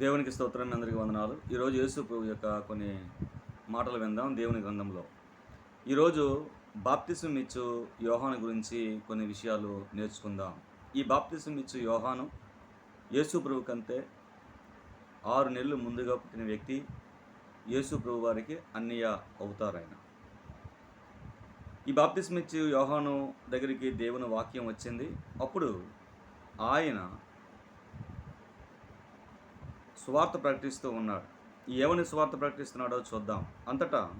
దేవునికి స్తోత్రాన్ని అందరికీ వందనాలు. ఈరోజు యేసు ప్రభు యొక్క కొన్ని మాటలు విందాం దేవుని గ్రంథంలో. ఈరోజు బాప్తిసం ఇచ్చు యోహాను గురించి కొన్ని విషయాలు నేర్చుకుందాం. ఈ బాప్తిసం ఇచ్చు యోహాను యేసు ప్రభు కంటే ఆరు నెలలు ముందుగా పుట్టిన వ్యక్తి యేసు ప్రభు వారికి అన్నయ్య అవుతారాయన. ఈ బాప్తిసం ఇచ్చు యోహాను దగ్గరికి దేవుని వాక్యం వచ్చింది. అప్పుడు ఆయన సువార్త ప్రకటిస్తూ ఉన్నాడు. ఎవని సువార్త ప్రకటిస్తున్నాడో చూద్దాం. అంతటా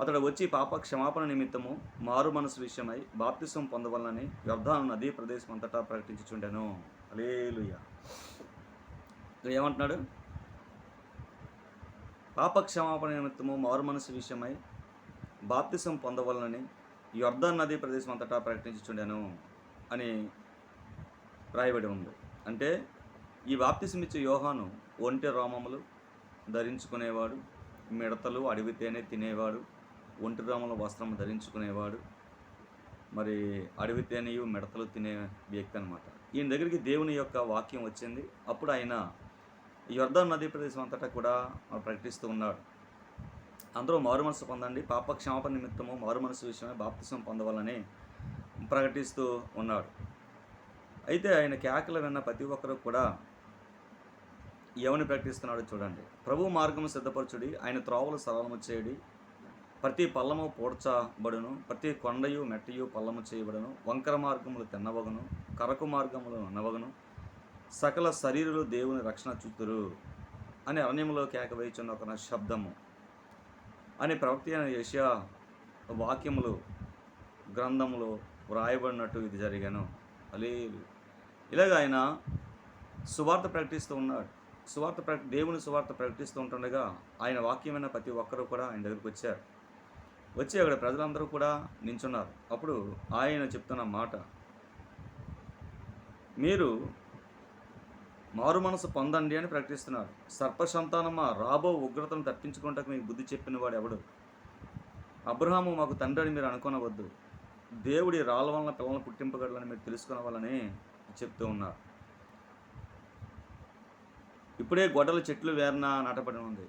అతడు వచ్చి పాప క్షమాపణ నిమిత్తము మారు మనసు విషయమై బాప్తిసం పొందవలనని వ్యర్థాన నదీ ప్రదేశం అంతటా ప్రకటించుచుండెను. అలేలుయ్య ఏమంటున్నాడు? పాప క్షమాపణ నిమిత్తము మారు మనసు విషయమై బాప్తిసం పొందవలనని యొర్దాన్ నదీ ప్రదేశం అంతటా ప్రకటించుచుండెను అని రాయబడి ఉంది. అంటే ఈ బాప్తిసం ఇచ్చే యోహాను ఒంటె రోమములు ధరించుకునేవాడు. మిడతలు అడవి తినేవాడు. ఒంటి రోమల వస్త్రం ధరించుకునేవాడు. మరి అడవితేనేయు మిడతలు తినే వ్యక్తి అనమాట ఈయన దగ్గరికి దేవుని యొక్క వాక్యం వచ్చింది. అప్పుడు ఆయన ఈ నదీ ప్రదేశం అంతటా కూడా ప్రకటిస్తూ ఉన్నాడు. అందరూ మారు మనసు పొందండి. పాప క్షమాపణ నిమిత్తము మారు మనసు విషయమై బాప్తిసం పొందవాలని ప్రకటిస్తూ ఉన్నాడు. అయితే ఆయన కేకలు విన్న ప్రతి ఒక్కరూ కూడా ఎవని ప్రకటిస్తున్నాడో చూడండి. ప్రభు మార్గము సిద్ధపరచుడి ఆయన త్రోవలు సరళము చేయడి. ప్రతి పల్లము పూడ్చబడును ప్రతి కొండయు మెట్టయు పల్లము చేయబడును వంకర మార్గములు తిన్నవగను కరకు మార్గములు నవగును సకల శరీరులు దేవుని రక్షణ చూతురు అని అరణ్యంలో కేకవేయుచున్న ఒక శబ్దము. అని ప్రవక్తి అయిన యషియా వాక్యములు గ్రంథములో వ్రాయబడినట్టు ఇది జరిగాను. అలే ఇలాగ ఆయన సువార్త ప్రకటిస్తూ ఉన్నాడు. సువార్త ప్ర దేవుని సువార్త ప్రకటిస్తూ ఉంటుండగా ఆయన వాక్యమైన ప్రతి ఒక్కరూ కూడా ఆయన దగ్గరికి వచ్చారు. వచ్చి అక్కడ ప్రజలందరూ కూడా నించున్నారు. అప్పుడు ఆయన చెప్తున్న మాట మీరు మారు మనసు పొందండి అని ప్రకటిస్తున్నారు. సర్పసంతానమా రాబో ఉగ్రతను తప్పించుకుంటకు మీకు బుద్ధి చెప్పిన వాడు ఎవడు? అబ్రహాము మాకు తండ్రి అని మీరు అనుకోనవద్దు. దేవుడి రాళ్ళ వలన పిల్లలను పుట్టింపగలని మీరు తెలుసుకునవాలని చెప్తూ ఉన్నారు. ఇప్పుడే గొడ్డల చెట్లు వేరన నాటబడి ఉంది.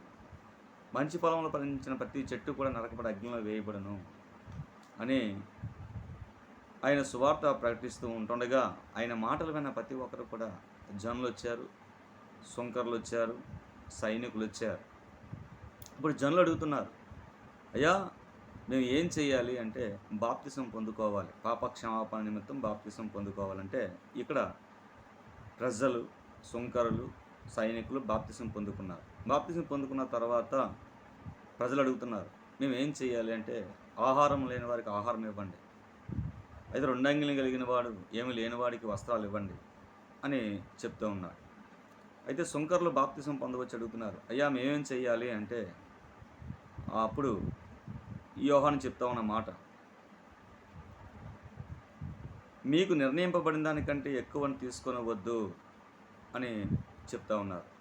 మంచి పొలంలో పండించిన ప్రతి చెట్టు కూడా నరకబడి అగ్నిలో వేయబడను అని ఆయన సువార్త ప్రకటిస్తూ ఉంటుండగా ఆయన మాటలు విన్న ప్రతి ఒక్కరు కూడా జనులు వచ్చారు సుంకర్లు వచ్చారు సైనికులు వచ్చారు. ఇప్పుడు జనులు అడుగుతున్నారు అయ్యా మేము ఏం చేయాలి అంటే బాప్తిసం పొందుకోవాలి. పాప క్షమాపణ నిమిత్తం బాప్తిసం పొందుకోవాలంటే ఇక్కడ ప్రజలు సుంకరులు సైనికులు బాప్తిసం పొందుకున్నారు. బాప్తిసం పొందుకున్న తర్వాత ప్రజలు అడుగుతున్నారు మేము ఏం చేయాలి అంటే ఆహారం లేని వారికి ఆహారం ఇవ్వండి. అయితే రెండంగిలు కలిగిన వాడు ఏమి లేనివాడికి వస్త్రాలు ఇవ్వండి అని చెప్తూ ఉన్నాడు. అయితే సుంకర్లు బాప్తిసం పొందవచ్చు అడుగుతున్నారు అయ్యా మేమేం చేయాలి అంటే అప్పుడు యోహాను చెప్తా ఉన్న మాట మీకు నిర్ణయింపబడిన దానికంటే ఎక్కువని తీసుకొనవద్దు అని చెప్తా ఉన్నారు.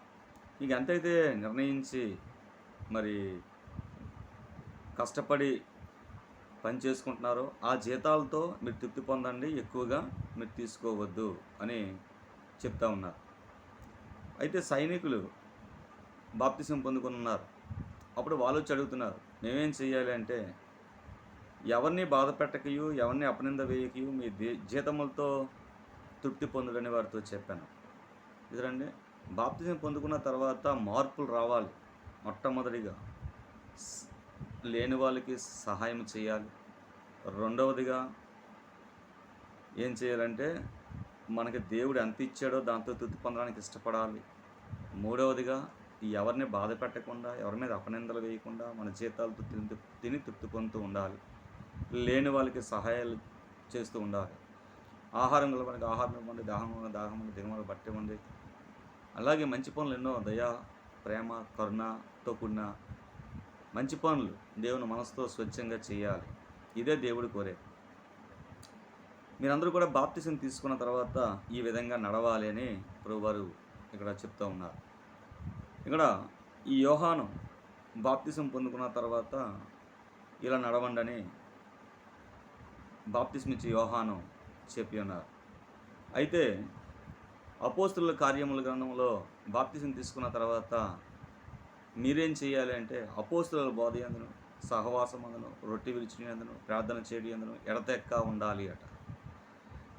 మీకు ఎంతైతే నిర్ణయించి మరి కష్టపడి పని చేసుకుంటున్నారో ఆ జీతాలతో మీరు తృప్తి పొందండి ఎక్కువగా మీరు తీసుకోవద్దు అని చెప్తా ఉన్నారు. అయితే సైనికులు బాప్తిసం పొందుకుని ఉన్నారు అప్పుడు వాళ్ళు వచ్చి అడుగుతున్నారు మేమేం చేయాలి అంటే ఎవరిని బాధ పెట్టకయు ఎవరిని అపనింద వేయకయు మీ దే- జీతములతో తృప్తి పొందుడని వారితో చెప్పాను. ఇదండి బాప్తిజం పొందుకున్న తర్వాత మార్పులు రావాలి. మొట్టమొదటిగా లేని వాళ్ళకి సహాయం చేయాలి. రెండవదిగా ఏం చేయాలంటే మనకి దేవుడు ఎంత ఇచ్చాడో దాంతో తృప్తి పొందడానికి ఇష్టపడాలి. మూడవదిగా ఎవరిని బాధ పెట్టకుండా ఎవరి మీద అపనిందలు వేయకుండా మన జీతాలతో తిని తిని తృప్తి పొందుతూ ఉండాలి. లేని వాళ్ళకి సహాయాలు చేస్తూ ఉండాలి. ఆహారం కలవడానికి మనకి ఆహారం ఇవ్వండి దాహం దాహం ఉంది బట్టి ఉంది అలాగే మంచి పనులు ఎన్నో దయ ప్రేమ కరుణతో కూడిన మంచి పనులు దేవుని మనసుతో స్వచ్ఛంగా చేయాలి. ఇదే దేవుడు కోరే. మీరందరూ కూడా బాప్తిసం తీసుకున్న తర్వాత ఈ విధంగా నడవాలి అని ప్రభువారు ఇక్కడ చెప్తూ ఉన్నారు. ఇక్కడ ఈ యోహాను బాప్తిసం పొందుకున్న తర్వాత ఇలా నడవండి అని బాప్తిసం ఇచ్చే యోహాను చెప్పి ఉన్నారు. అయితే అపోస్తుల కార్యముల గ్రంథంలో బాప్తిజం తీసుకున్న తర్వాత మీరేం చేయాలి అంటే అపోస్తుల బోధ ఎందును సహవాసం అందును రొట్టె విరిచినందును ప్రార్థన చేయడం ఎందును ఎడతెక్క ఉండాలి అట.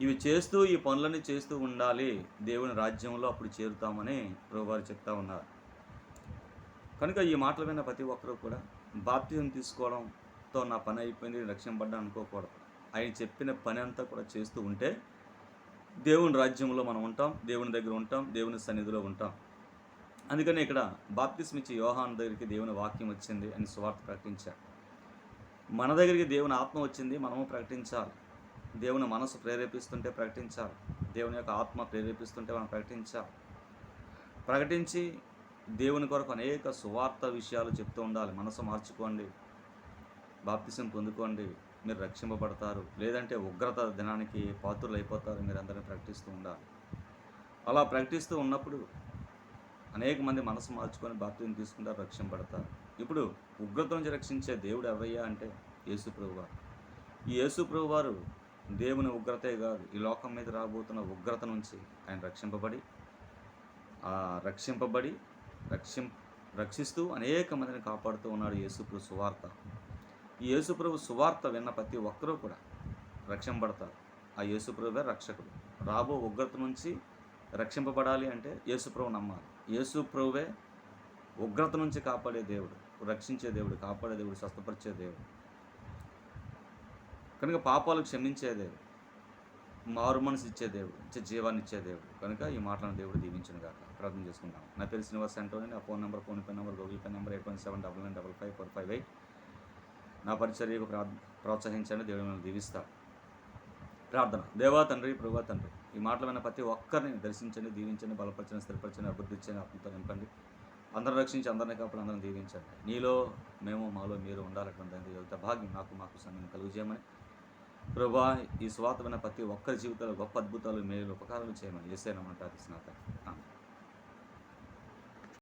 ఇవి చేస్తూ ఈ పనులన్నీ చేస్తూ ఉండాలి దేవుని రాజ్యంలో అప్పుడు చేరుతామని ప్రభువారు చెప్తా ఉన్నారు. కనుక ఈ మాటల విన్న ప్రతి ఒక్కరూ కూడా బాప్తిజం తీసుకోవడంతో నా పని అయిపోయింది రక్షింపడ్డా అనుకోకూడదు. ఆయన చెప్పిన పని అంతా కూడా చేస్తూ ఉంటే దేవుని రాజ్యంలో మనం ఉంటాం దేవుని దగ్గర ఉంటాం దేవుని సన్నిధిలో ఉంటాం. అందుకని ఇక్కడ బాప్తిస్మ ఇచ్చి యోహాన్ దగ్గరికి దేవుని వాక్యం వచ్చింది అని సువార్త ప్రకటించారు. మన దగ్గరికి దేవుని ఆత్మ వచ్చింది మనము ప్రకటించాలి. దేవుని మనసు ప్రేరేపిస్తుంటే ప్రకటించాలి. దేవుని యొక్క ఆత్మ ప్రేరేపిస్తుంటే మనం ప్రకటించాలి. ప్రకటించి దేవుని కొరకు అనేక సువార్త విషయాలు చెప్తూ ఉండాలి. మనసు మార్చుకోండి బాప్తిసం పొందుకోండి. మీరు రక్షింపబడతారు. లేదంటే ఉగ్రత దినానికి పాత్రలు అయిపోతారు మీరు అందరినీ ప్రకటిస్తూ ఉండాలి. అలా ప్రకటిస్తూ ఉన్నప్పుడు అనేక మంది మనసు మార్చుకొని బాప్తిని తీసుకుంటారు రక్షింపడతారు ఇప్పుడు ఉగ్రత నుంచి రక్షించే దేవుడు ఎవరయ్యా అంటే యేసు వారు ఈ యేసు వారు దేవుని ఉగ్రతే కాదు. ఈ లోకం మీద రాబోతున్న ఉగ్రత నుంచి ఆయన రక్షింపబడి ఆ రక్షింపబడి రక్షిం రక్షిస్తూ అనేక మందిని కాపాడుతూ ఉన్నాడు యేసుప్రభు సువార్త. ఈ యేసుప్రభు సువార్త విన్న ప్రతి ఒక్కరూ కూడా రక్షింపబడతారు. ఆ యేసుప్రభువే రక్షకుడు. రాబో ఉగ్రత నుంచి రక్షింపబడాలి అంటే యేసుప్రభు నమ్మాలి. యేసుప్రభువే ఉగ్రత నుంచి కాపాడే దేవుడు రక్షించే దేవుడు కాపాడే దేవుడు స్వస్థపరిచే దేవుడు. కనుక పాపాలు క్షమించే దేవుడు మారు మనసు ఇచ్చే దేవుడు ఇచ్చే జీవాన్ని ఇచ్చే దేవుడు. కనుక ఈ మాటలను దేవుడు దీవించిన కాక ప్రార్థన చేసుకుంటాం నా పేరు శ్రీనివాస్ అంటోని నా phone number PhonePe number Google pay number eight one seven double nine double five four five eight. నా పరిచర్యకు ప్రా ప్రోత్సహించండి. దేవుడు మిమ్మల్ని దీవిస్తాడు. ప్రార్థన. దేవా తండ్రి ప్రభా తండ్రి ఈ మాటలు విన్న ప్రతి ఒక్కరిని దర్శించండి దీవించండి బలపరచండి స్థిరపరచండి అభివృద్ధి ఇచ్చండి ఆత్మతో నింపండి. అందరూ రక్షించి అందరినీ కాపాడు అందరిని దీవించండి. నీలో మేము మాలో మీరు ఉండాలటువంటి యువత భాగ్యం నాకు మాకు సంఘం కలుగు చేయమని. ప్రభా ఈ స్వాత విన్న ప్రతి ఒక్కరి జీవితంలో గొప్ప అద్భుతాలు మేలు ఉపకారాలు చేయమని. ఏసైనా ప్రార్థిస్తున్నా